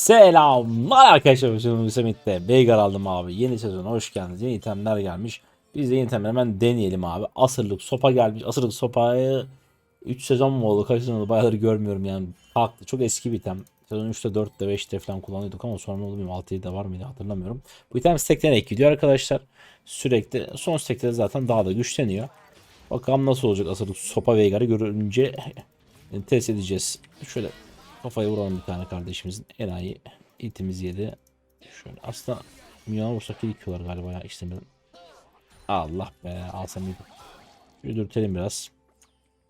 Selamlar arkadaşlar. Şimdi Hüsamet'te Veigar aldım abi. Yeni sezona hoş geldiniz. Yeni itemler gelmiş. Biz de yeni itemleri hemen deneyelim abi. Asırlık sopa gelmiş. Asırlık sopayı 3 sezon mu oldu? Kaç sezon oldu? Bayağıdır görmüyorum yani. Farklı. Çok eski bir item. Sezon 3'te 4'te 5'te falan kullanıyorduk ama sonra ne oldu bilmiyorum. 6'da var mıydı hatırlamıyorum. Bu item stack'ten ek gidiyor arkadaşlar. Sürekli son stack'te zaten daha da güçleniyor. Bakalım nasıl olacak asırlık sopa Veigar'ı görünce test edeceğiz. Şöyle Kafaya vuralım bir tane kardeşimizin. Enayi itimiz yedi. Şöyle aslında milyona vursak yıkıyorlar galiba ya istemeden. Allah be alsam yedim. Şöyle dürtelim biraz.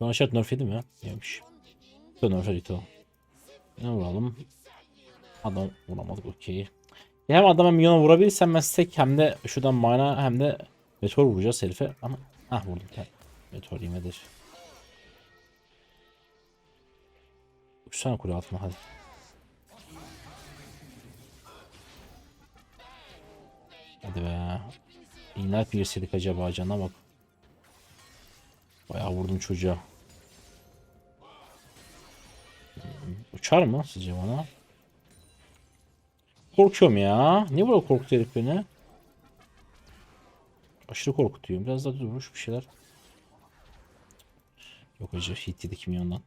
Bana şart nerf yedi mi ya? Yemiş. Şöyle nerf yedi o. Ne vuralım? Adam vuramadık okey. Ya Hem adama milyona vurabilirsem ben stack hem de şuradan mana hem de meteor vuracağız herife ama ah vurdum. Meteor yemedir. Uçsana kule altına hadi. Hadi be. İnler pirseydik acaba cana bak. Bayağı vurdum çocuğa. Uçar mı sizce bana? Korkuyorum ya. Niye böyle korkutuyor herif beni? Aşırı korkutuyor. Biraz daha durmuş bir şeyler. Yok acı hit yedik milyondan.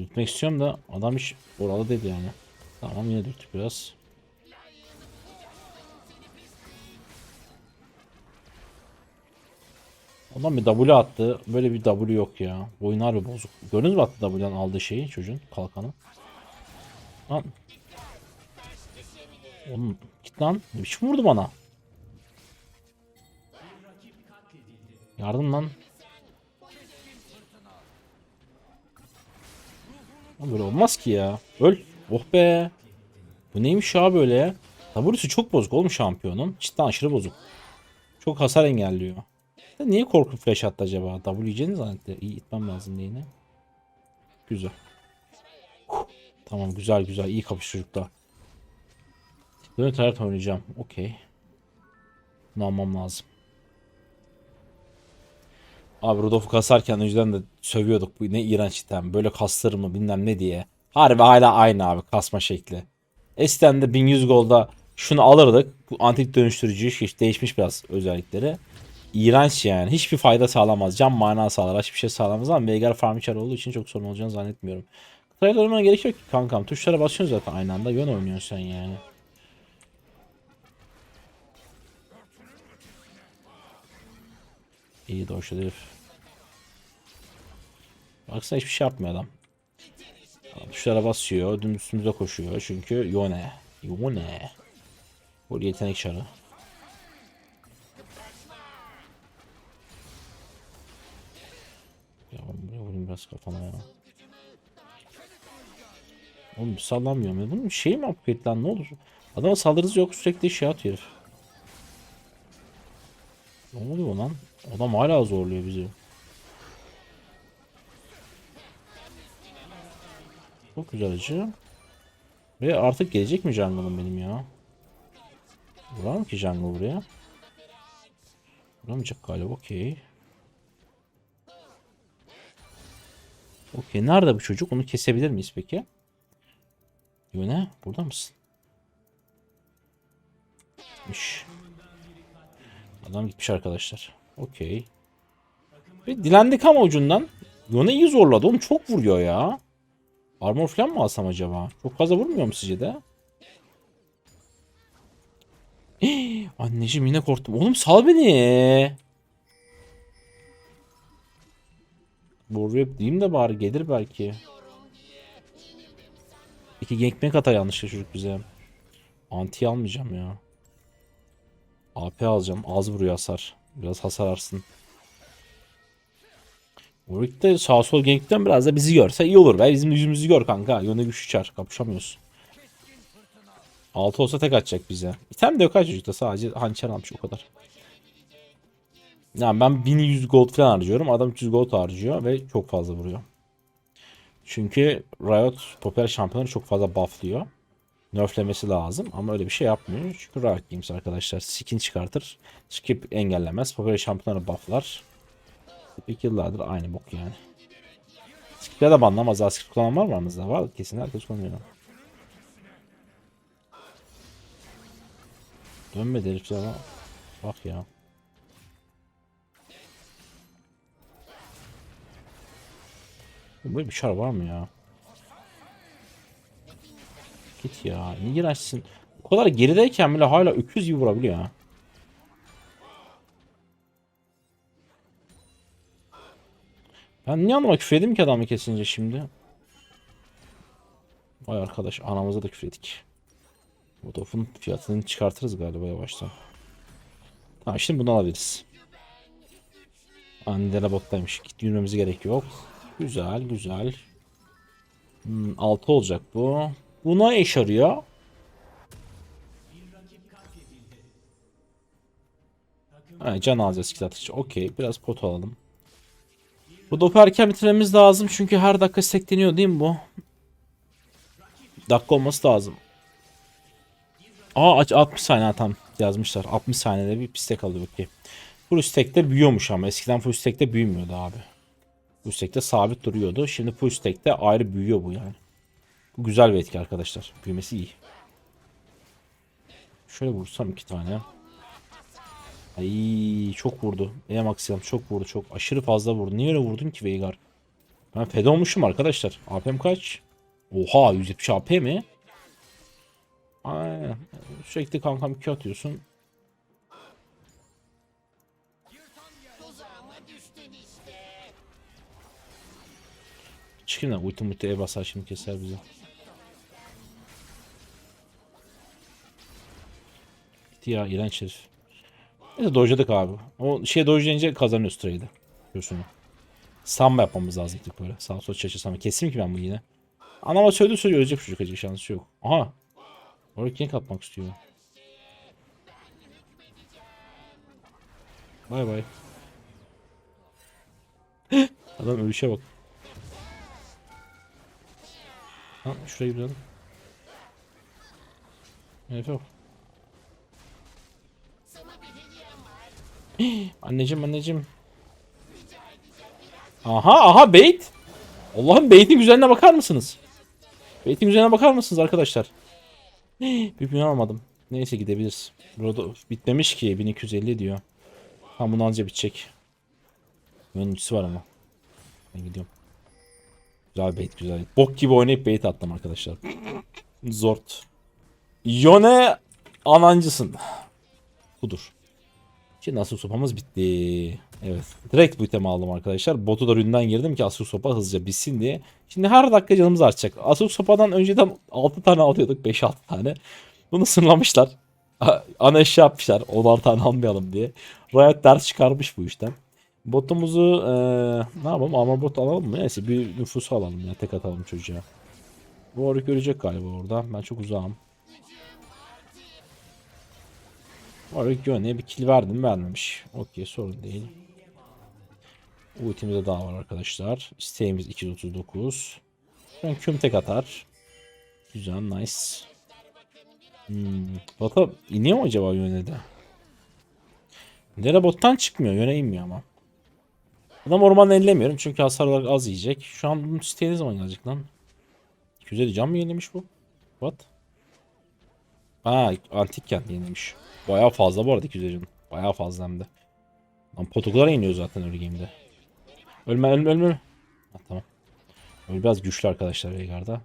Dürtmek istiyorum da adam hiç oralı dedi yani. Tamam yine dürttük biraz. Adam bir W attı. Böyle bir W yok ya. Bu harbi bozuk. Gördünüz mü attı W'den aldığı şeyi çocuğun kalkanı? Lan. Oğlum git lan. Ne biçim vurdu bana? Yardım lan. Böyle olmaz ki ya. Öl. Oh be. Bu neymiş ya böyle? W'su çok bozuk oğlum şampiyonun. Cidden aşırı bozuk. Çok hasar engelliyor. Ya niye korku flash attı acaba? W yiyeceğini zannetti. İyi itmem lazım yine. Güzel. Huh. Tamam güzel güzel. iyi kapış çocuklar. Dönü taraf oynayacağım. Okey. Ne almam lazım. Abi Rudolf'u kasarken önceden de sövüyorduk. Bu ne iğrenç item. Böyle kasılır mı bilmem ne diye. Harbi hala aynı abi kasma şekli. Eskiden de 1100 golda şunu alırdık. Bu antik dönüştürücü hiç değişmiş biraz özellikleri. İğrenç yani. Hiçbir fayda sağlamaz. Can mana sağlar. Hiçbir şey sağlamaz ama Veigar farm olduğu için çok sorun olacağını zannetmiyorum. Oynamana gerek yok ki kankam. Tuşlara basıyorsun zaten aynı anda. Yön oynuyorsun sen yani. İyi doşlu herif. Baksana hiçbir şey yapmıyor adam. Tuşlara basıyor. Dün üstümüze koşuyor. Çünkü Yone. Yone. Bu yetenek şarı. Ya buraya vurayım biraz kafana ya. Oğlum sallamıyorum ya. Bunun şey mi upgrade lan ne olur? Adama saldırısı yok sürekli şey atıyor. Ne oluyor lan? Adam hala zorluyor bizi. Çok güzel acı. Ve artık gelecek mi jungle'ım benim ya? Vurar mı ki jungle buraya? Vuramayacak galiba okey. Okey nerede bu çocuk? Onu kesebilir miyiz peki? Yöne burada mısın? Adam gitmiş arkadaşlar. Okey. Ve dilendik ama ucundan. Yone iyi zorladı. Oğlum çok vuruyor ya. Armor falan mı alsam acaba? Çok fazla vurmuyor mu sizce de? Anneciğim yine korktum. Oğlum sal beni. Buraya diyeyim de bari gelir belki. İki gankmek atar yanlışlıkla çocuk bize. Anti almayacağım ya. AP alacağım. Az vuruyor hasar. Biraz hasar arsın. Warwick de sağ sol gankten biraz da bizi görse iyi olur be. Bizim yüzümüzü gör kanka. Yöne güç uçar. Kapışamıyoruz. 6 olsa tek atacak bize. İtem de yok ha çocukta. Sadece hançer almış o kadar. Yani ben 1100 gold falan harcıyorum. Adam 300 gold harcıyor ve çok fazla vuruyor. Çünkü Riot popüler şampiyonları çok fazla bufflıyor. Nerflemesi lazım ama öyle bir şey yapmıyor. Çünkü Riot Games arkadaşlar skin çıkartır. Skip engellemez. Popüler şampiyonları bufflar. Peki yıllardır aynı bok yani. Skip'e de banlamaz. Daha skip kullanan var mı aranızda? Var kesin herkes kullanıyor. Dönmedi herif ama. Bak ya. Böyle bir şar var mı ya? Git ya. Niye girersin? O kadar gerideyken bile hala öküz gibi vurabiliyor ha. Ben niye anlama küfür edeyim ki adamı kesince şimdi? Vay arkadaş anamıza da küfür ettik. Bu topun fiyatını çıkartırız galiba yavaştan. Tamam şimdi bunu alabiliriz. Andela bottaymış. Git yürümemize gerek yok. Güzel güzel. Hmm, 6 olacak bu. Buna eş arıyor. Ha, can alacağız iki atış. Okey biraz pot alalım. Bu dopu erken bitirmemiz lazım çünkü her dakika stekleniyor değil mi bu? Dakika olması lazım. Aa aç 60 saniye tam yazmışlar. 60 saniyede bir pistek alıyor okey. Full stack'te büyüyormuş ama eskiden full stack'te büyümüyordu abi. Full stack'te sabit duruyordu. Şimdi full stack'te ayrı büyüyor bu yani. Güzel bir etki arkadaşlar. Büyümesi iyi. Şöyle vursam iki tane. Ay çok vurdu. Benim aksiyam çok vurdu. Çok aşırı fazla vurdu. Niye öyle vurdun ki Veigar? Ben fed olmuşum arkadaşlar. AP'm kaç? Oha 170 AP mi? Aynen. Sürekli kankam 2 atıyorsun. Çıkın lan ulti multi ev basar şimdi keser bizi. Gitti ya iğrenç herif. Neyse dojladık abi. O şey dojlayınca kazanıyoruz trade'i. Diyorsun. Samba yapmamız lazım tık böyle. Sağ sol çeşe samba. Keseyim ki ben bunu yine. Anama söyledi söylüyor ölecek çocuk acık şansı yok. Aha. Oraya gank atmak istiyor. Bay bay. Adam ölüşe bak. Ha şuraya gidelim. Evet yok. anneciğim anneciğim. Aha aha bait. Allah'ım bait'in güzelliğine bakar mısınız? Bait'in güzelliğine bakar mısınız arkadaşlar? Bin almadım. Neyse gidebiliriz. Burada bitmemiş ki 1250 diyor. Tam bunu anca bitecek. Yöneticisi var ama. Ben gidiyorum. Güzel bait güzel. bait. Bok gibi oynayıp bait attım arkadaşlar. Zort. Yone anancısın. Budur. Şimdi asıl sopamız bitti. Evet. Direkt bu itemi aldım arkadaşlar. Botu da ründen girdim ki asıl sopa hızlıca bitsin diye. Şimdi her dakika canımız artacak. Asıl sopadan önceden 6 tane alıyorduk. 5-6 tane. Bunu sınırlamışlar. Ana eşya yapmışlar. 10'ar tane almayalım diye. Riot ders çıkarmış bu işten. Botumuzu ee, ne yapalım? Armor bot alalım mı? Neyse bir nüfusu alalım ya. Tek atalım çocuğa. Bu görecek galiba orada. Ben çok uzağım. Warwick Yone'ye bir kill verdim mi? vermemiş. Okey sorun değil. Ultimizde daha var arkadaşlar. İsteğimiz 239. Şu an küm tek atar. Güzel nice. Hmm. Bota iniyor mu acaba Yone'de? Nere bottan çıkmıyor. Yöne inmiyor ama. Adam ormanı ellemiyorum çünkü hasar olarak az yiyecek. Şu an bunun siteye ne zaman gelecek lan? 250 can mı yenilemiş bu? What? Aa antikken yenilemiş. Bayağı fazla bu arada 250 can. Bayağı fazla hem de. Lan potoklar iniyor zaten öyle game'de. Ölme ölme ölme. Ha, tamam. Öyle biraz güçlü arkadaşlar Veigar'da.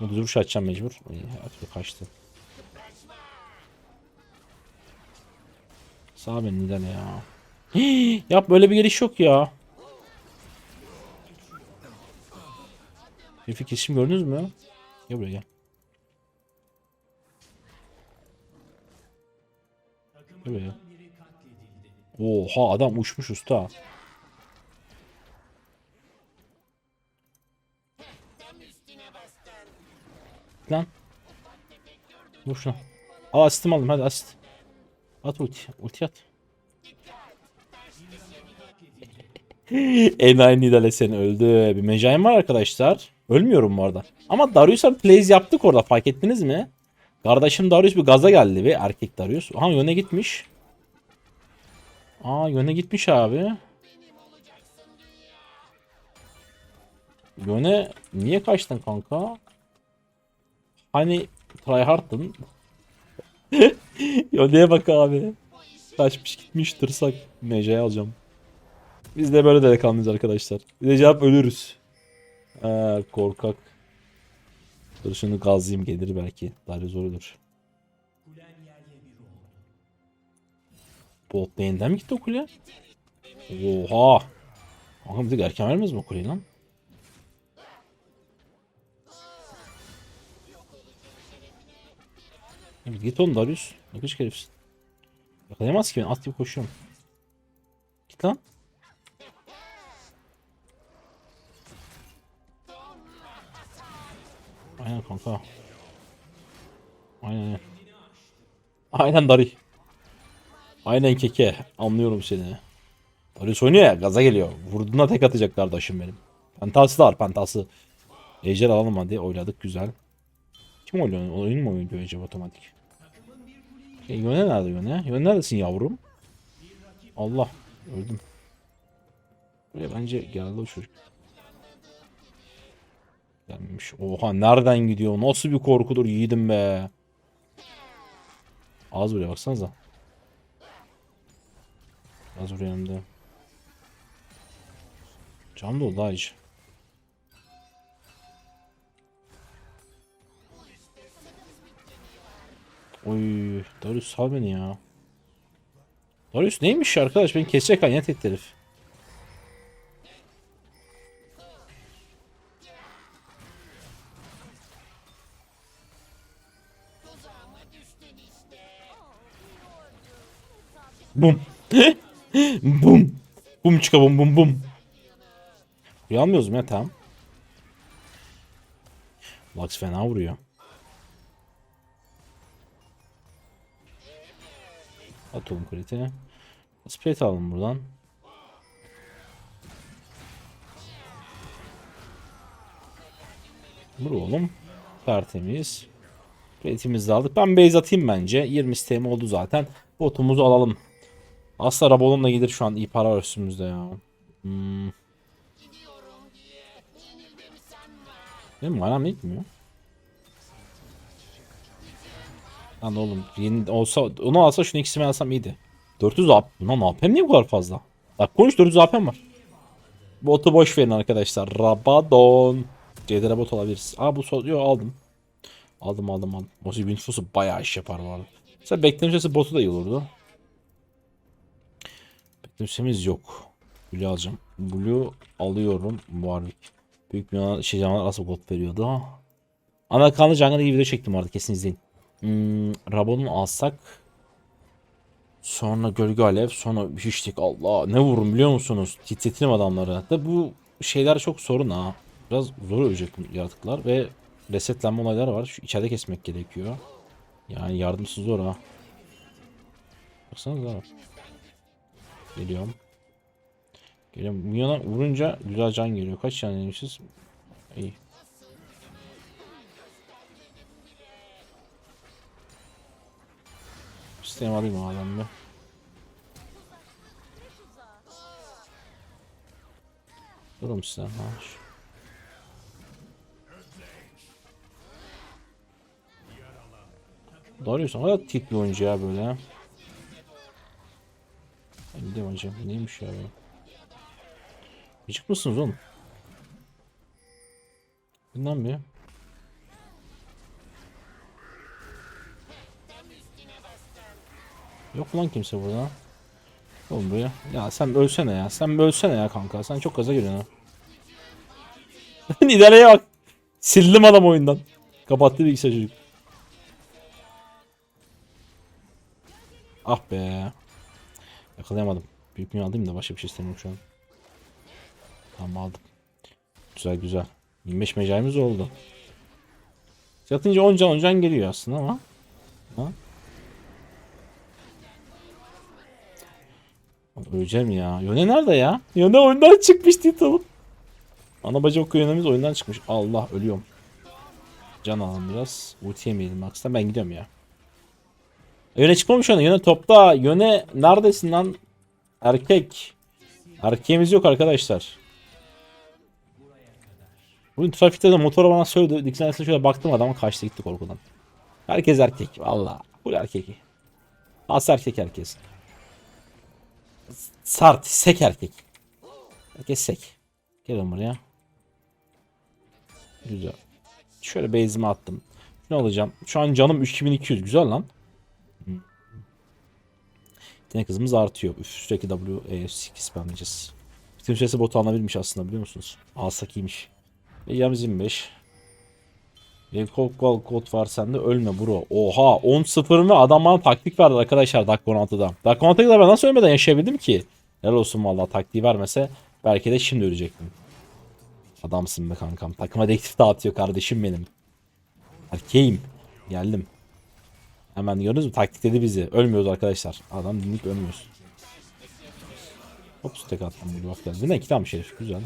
Bunu duruş açacağım mecbur. Türlü kaçtı. Sağ beni neden ya. Yap böyle bir geliş yok ya. Herifi kesim gördünüz mü? Gel buraya gel. Gel buraya gel. Oha adam uçmuş usta. Lan. Vur şunu. Al asistim aldım hadi asist. At ulti. Ulti at. Enayi Nidale seni öldü. Bir mecayim var arkadaşlar. Ölmüyorum bu arada. Ama Darius'a plays yaptık orada fark ettiniz mi? Kardeşim Darius bir gaza geldi ve erkek Darius. Aha yöne gitmiş. Aa yöne gitmiş abi. Yöne niye kaçtın kanka? Hani tryhard'ın. Yone'ye bak abi. Kaçmış gitmiş tırsak. Meca'yı alacağım. Biz de böyle delikanlıyız arkadaşlar. Bir de cevap ölürüz. Ha, korkak. Dur şunu gazlayayım gelir belki. Daha zor olur. Bot lane'den mi gitti o kule? Oha. Kanka bir tık erken vermez mi o kuleyi lan? Git oğlum Darius. Ne kışk herifsin. Yakalayamaz ki beni. At gibi koşuyorum. Git lan. Aynen kanka. Aynen aynen. Dari. Aynen keke. Anlıyorum seni. Darius oynuyor ya gaza geliyor. Vurduğuna tek atacak kardeşim benim. Pentası da var pentası. Ejder alalım hadi oyladık güzel. Kim oynuyor? Oyun mu oynuyor acaba otomatik? E, Yöne nerede Yöne? Yöne neredesin yavrum? Allah öldüm. Buraya bence geldi o çocuk. Gelmiş. Oha nereden gidiyor? Nasıl bir korkudur yiğidim be. Az buraya baksanıza. Az buraya hem de. Cam dolu daha hiç. Oy, Darius sal beni ya. Darius neymiş arkadaş? Beni kesecek kanyat etti herif. Bum. bum. Bum çıka bum bum bum. Uyanmıyoruz mu ya tamam. Lux fena vuruyor. At oğlum kriti. Split alalım buradan. Vur oğlum. Tertemiz. De aldık. Ben base atayım bence. 20 stem oldu zaten. Botumuzu alalım. Aslında Rabolon'la gelir şu an iyi para var üstümüzde ya. Hmm. Benim manam yetmiyor. Lan oğlum yeni olsa onu alsa şunu ikisini alsam iyiydi. 400 AP. Lan AP'm niye bu kadar fazla? Bak konuş 400 AP'm var. Botu boş verin arkadaşlar. Rabadon. C'de bot alabiliriz. Aa bu sol. Yo aldım. Aldım aldım aldım. Mosi Winfus'u bayağı iş yapar bu arada. Mesela bekleme süresi botu da iyi olurdu. Bekleme süremiz yok. Blue alacağım. Blue alıyorum. Warwick. Büyük bir şey canavar asıl gold veriyordu. Ana kanlı jungle gibi video çektim vardı kesin izleyin. Hmm, Rabon'u alsak. Sonra gölge alev. Sonra hiçlik. Allah ne vururum biliyor musunuz? Titretirim adamları. Hatta bu şeyler çok sorun ha. Biraz zor ölecek yaratıklar ve resetlenme olayları var. Şu içeride kesmek gerekiyor. Yani yardımsız zor ha. Baksanıza. Geliyorum. Geliyorum. Minyona vurunca güzel can geliyor. Kaç can yemişiz? İyi. Sistem alayım adam bir. Durum sistem ha. Doğruyorsun. O kadar tip bir oyuncu ya böyle. ha. Ben gidiyorum hocam. Neymiş ya böyle? Gıcık mısınız oğlum? Bundan bir. Yok lan kimse burada. Oğlum buraya. Ya sen ölsene ya. Sen ölsene ya kanka. Sen çok gaza geliyorsun ha. İdareye bak. Sildim adam oyundan. Kapattı bilgisayar çocuk. Ah be. Yakalayamadım. Büyük mü alayım da başka bir şey istemiyorum şu an. Tamam aldım. Güzel güzel. 25 mecaimiz oldu. Yatınca 10 can 10 can geliyor aslında ama. Ha? Öleceğim ya. Yone nerede ya? Yone oyundan çıkmış Titan'ım. Ana bacı oku oyundan çıkmış. Allah ölüyorum. Can alalım biraz. Ulti yemeyelim Max'tan. Ben gidiyorum ya. Yöne çıkmamış ona. Yöne topta. Yöne neredesin lan? Erkek. Erkeğimiz yok arkadaşlar. Bugün trafikte de motoru bana söyledi. Dikkatle şöyle baktım adama kaçtı gitti korkudan. Herkes erkek. Valla. Full erkek. As erkek herkes. Sart. Sek erkek. Herkes sek. Gelin buraya. Güzel. Şöyle base'imi attım. Ne alacağım? Şu an canım 3200. Güzel lan. Yetenek hızımız artıyor. Üf, sürekli W, E, 8 spamlayacağız. Bütün süresi botu alabilmiş aslında biliyor musunuz? Alsak iyiymiş. Yalnız 25. Bir kod, var sende ölme bro. Oha 10-0 mı? Adam bana taktik verdi arkadaşlar dakika 16'da. Dakika 16'da kadar ben nasıl ölmeden yaşayabildim ki? Helal olsun vallahi taktiği vermese belki de şimdi ölecektim. Adamsın be kankam. Takıma dektif dağıtıyor kardeşim benim. Erkeğim. Geldim. Hemen gördünüz mü? Taktikledi bizi. Ölmüyoruz arkadaşlar. Adam dinlik ölmüyoruz. Hop tek attım bu bak geldi. Ne iki tane şerif. Güzel.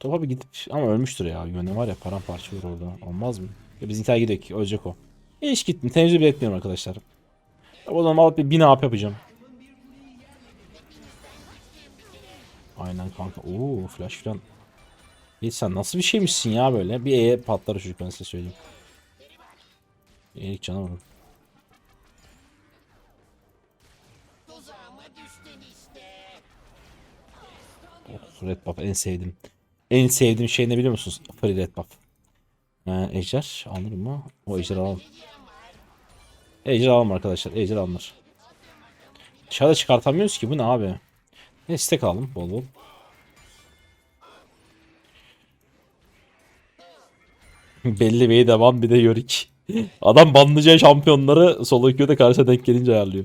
Topa bir gidip ama ölmüştür ya. Yöne var ya paramparça olur orada. Olmaz mı? Ya bizimkiler gidiyor. Ölecek o. Hiç gittim. Temizliği bile etmiyorum arkadaşlar. O zaman alıp bir bina up yapacağım. Aynen kanka. Oo flash falan. Hiç sen nasıl bir şeymişsin ya böyle. Bir E'ye patlar çocuk ben size söyleyeyim. İyilik canavarım. Oh, red buff en sevdiğim. En sevdiğim şey ne biliyor musunuz? Free red buff. Ee, ejder alır mı? O ejder alalım. Ejder alalım arkadaşlar. Ejder alınır. Dışarıda çıkartamıyoruz ki bu ne abi? Ne istek alalım bol bol. Belli Bey devam bir de Yorick. Adam banlayacağı şampiyonları solo queue'da karşısına denk gelince ayarlıyor.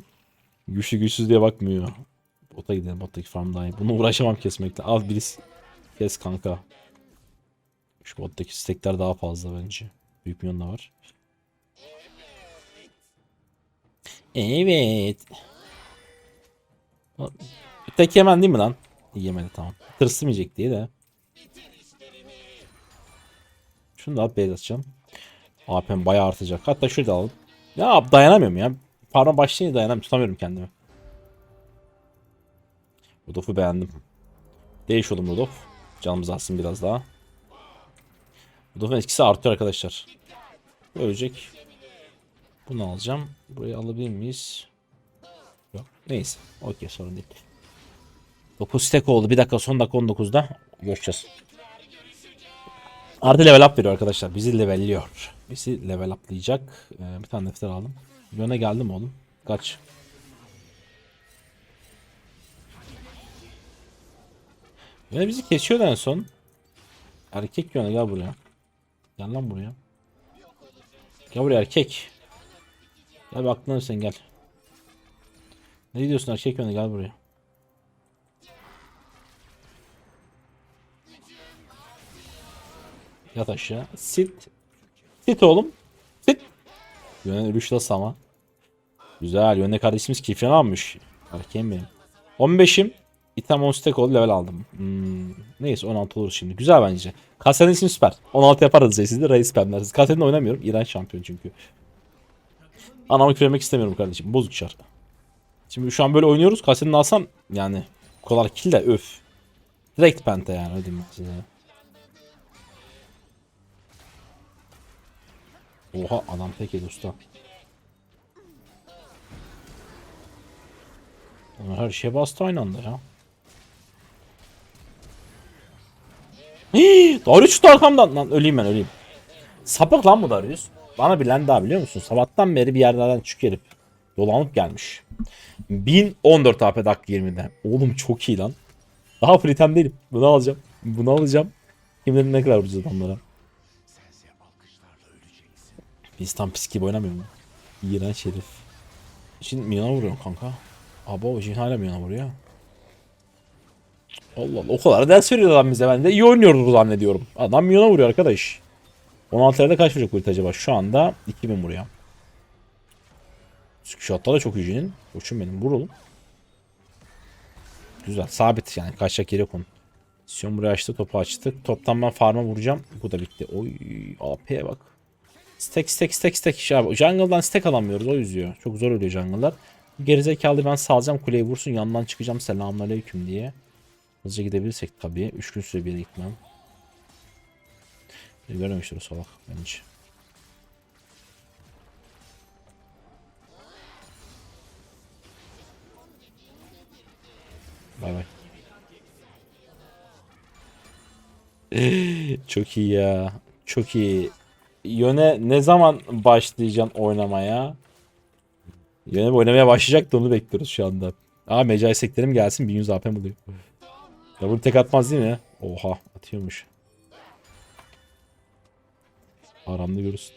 Güçlü güçsüz diye bakmıyor. Bota gidelim. Bottaki farm daha iyi. Bunu uğraşamam kesmekle. Az birisi. Kes kanka. Şu bottaki stekler daha fazla bence. Büyük milyon da var. Evet. Tek yemen değil mi lan? Yemedi tamam. Tırsım yiyecek diye de. Şunu da base atacağım. AP'm bayağı artacak. Hatta şurada alalım. Ya dayanamıyorum ya. Parma başlayınca dayanamıyorum. Tutamıyorum kendimi. Rudolf'u beğendim. Değiş oğlum Rudolf. Canımız alsın biraz daha. Rudolf'un etkisi artıyor arkadaşlar. Ölecek. Bunu alacağım. Burayı alabilir miyiz? Yok. Neyse. Okey sorun değil. 9 stack oldu. Bir dakika son dakika 19'da. Görüşeceğiz. Artı level up veriyor arkadaşlar. Bizi levelliyor. Bizi level uplayacak. Ee, bir tane defter aldım. Yöne geldim oğlum. Kaç. Yöne bizi kesiyordu en son. Erkek yöne gel buraya. Gel lan buraya. Gel buraya erkek. Gel bir aklına sen gel. Ne diyorsun erkek yöne gel buraya. Yat aşağı. Sit. Sit oğlum. Sit. Yöne Rüşla Sama. Güzel. Yöne kardeşimiz keyfini almış. Erkeğim benim. 15'im. İtem 10 stack oldu level aldım. Hmm, neyse 16 olur şimdi. Güzel bence. Kasenin ismi süper. 16 yaparız siz de reis spamlersiniz. Kasenin oynamıyorum. İran şampiyon çünkü. Anamı küremek istemiyorum kardeşim. Bozuk şart. Şimdi şu an böyle oynuyoruz. Kasenin alsam yani kolay kill de öf. Direkt penta yani öyle diyeyim size. Oha adam tek el usta. Onlar her şeye bastı aynı anda ya. Hii, Darius çıktı arkamdan. Lan öleyim ben öleyim. Sapık lan bu Darius. Bana bilen daha biliyor musun? Sabahtan beri bir yerlerden çık. Dolanıp gelmiş. 1014 AP dakika 20'de. Oğlum çok iyi lan. Daha free değilim. Bunu alacağım. Bunu alacağım. Kim ne kadar bu adamlara. Biz tam pis gibi oynamıyor mu? İğrenç herif. Şimdi Milan'a vuruyorum kanka. Abo Jin hala Milan'a vuruyor. Allah Allah o kadar ders veriyor adam bize ben de iyi oynuyoruz zannediyorum. Adam Milan'a vuruyor arkadaş. 16'larda kaç vuracak bu acaba? Şu anda 2000 vuruyor. Screenshot'ta da çok iyi Jin'in. Uçun benim vur oğlum. Güzel sabit yani kaçacak yere konu. Sion buraya açtı topu açtı. Toptan ben farma vuracağım. Bu da bitti. Oy AP'ye bak. Stack stack stack stack. Abi, jungle'dan stack alamıyoruz o yüzüyor. Çok zor oluyor jungle'lar. Gerizekalı ben salacağım kuleyi vursun yandan çıkacağım selamünaleyküm diye. Hızlıca gidebilirsek tabii. 3 gün süre bir gitmem. Görmemiştir o salak bence. Bay bay. Çok iyi ya. Çok iyi. Yöne ne zaman başlayacaksın oynamaya? Yöne oynamaya başlayacak da onu bekliyoruz şu anda. Aa mecai seklerim gelsin 1100 AP buluyor. Ya bunu tek atmaz değil mi? Oha atıyormuş. Aramda görürsün.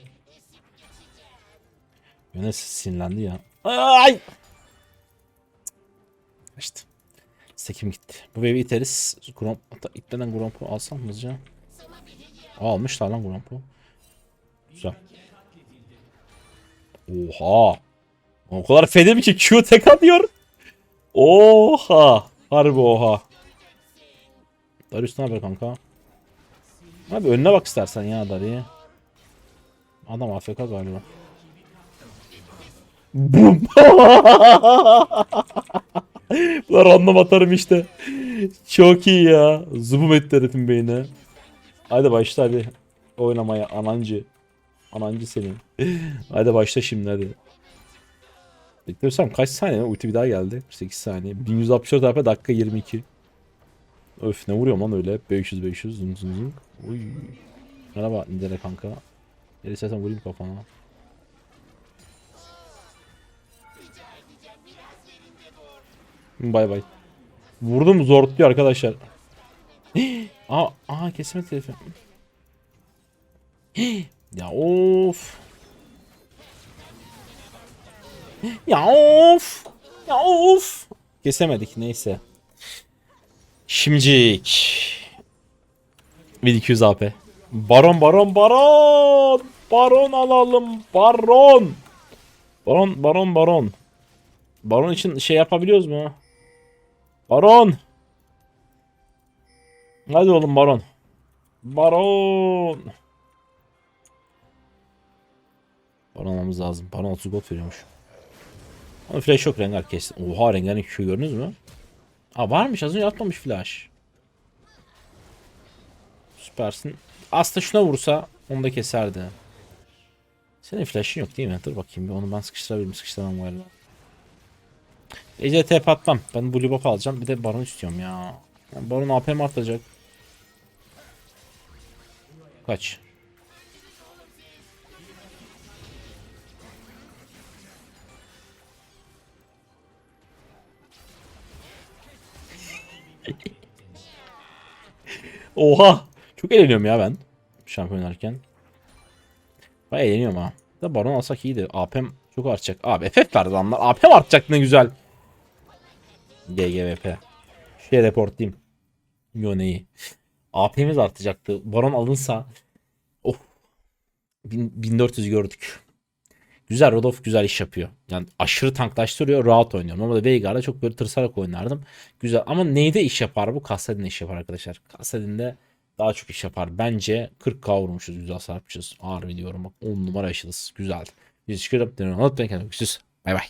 Yöne sinirlendi ya. Ay! İşte. Sekim gitti. Bu wave'i iteriz. Gromp, itlenen Gromp'u alsam mı hızlıca? Almışlar lan Gromp'u. Güzel. Oha. O kadar fedim ki Q tek atıyor. Oha. Harbi oha. Darius ne haber kanka? Abi önüne bak istersen ya Dari. Adam AFK galiba. Bum. Bunlar random atarım işte. Çok iyi ya. Zoom etti herifin beyni. Hadi başla hadi. Oynamaya anancı. Anancı senin. hadi başla şimdi hadi. Bekliyorsam kaç saniye? Ulti bir daha geldi. 48 saniye. 1164 HP dakika 22. Öf ne vuruyorum lan öyle. 500 500 zın zın zın. Uy. Merhaba Nidere kanka. Gel istersen vurayım kafana. Bay bay. Vurdum zorluyor arkadaşlar. aa, aa kesme telefon. ya of. Ya of. Ya of. Kesemedik neyse. Şimdicik. 1200 AP. Baron baron baron. Baron alalım. Baron. Baron baron baron. Baron için şey yapabiliyoruz mu? Baron. Hadi oğlum baron. Baron. Baron almamız lazım. Baron 30 gold veriyormuş. Ama flash yok Rengar kesti. Oha Rengar'ın Q gördünüz mü? Aa varmış az önce atmamış flash. Süpersin. Aslında şuna vursa onu da keserdi. Senin flash'ın yok değil mi? Dur bakayım bir onu ben sıkıştırabilirim. Sıkıştıramam galiba. Ece TP atmam. Ben Blue Buff alacağım. Bir de Baron istiyorum ya. Yani Baron AP mi artacak? Kaç? Oha! Çok eğleniyorum ya ben. Şampiyon oynarken. Ben eğleniyorum ha. Da Baron alsak iyiydi. AP'm çok artacak. Abi FF verdi adamlar. AP'm artacak ne güzel. GGVP. Şey reportlayayım. Yone'yi. AP'miz artacaktı. Baron alınsa of. 1400 gördük. Güzel Rodolph güzel iş yapıyor. Yani aşırı tanklaştırıyor. Rahat oynuyor. Normalde Veigar'da çok böyle tırsarak oynardım. Güzel ama neyde iş yapar bu? Kassadin'de iş yapar arkadaşlar. Kassadin'de daha çok iş yapar. Bence 40k vurmuşuz. Güzel sarpmışız. Harbi diyorum bak. 10 numara yaşadız. Güzel. Biz çıkarıp dönüyorum. Unutmayın kendinize. Görüşürüz. Bay bay.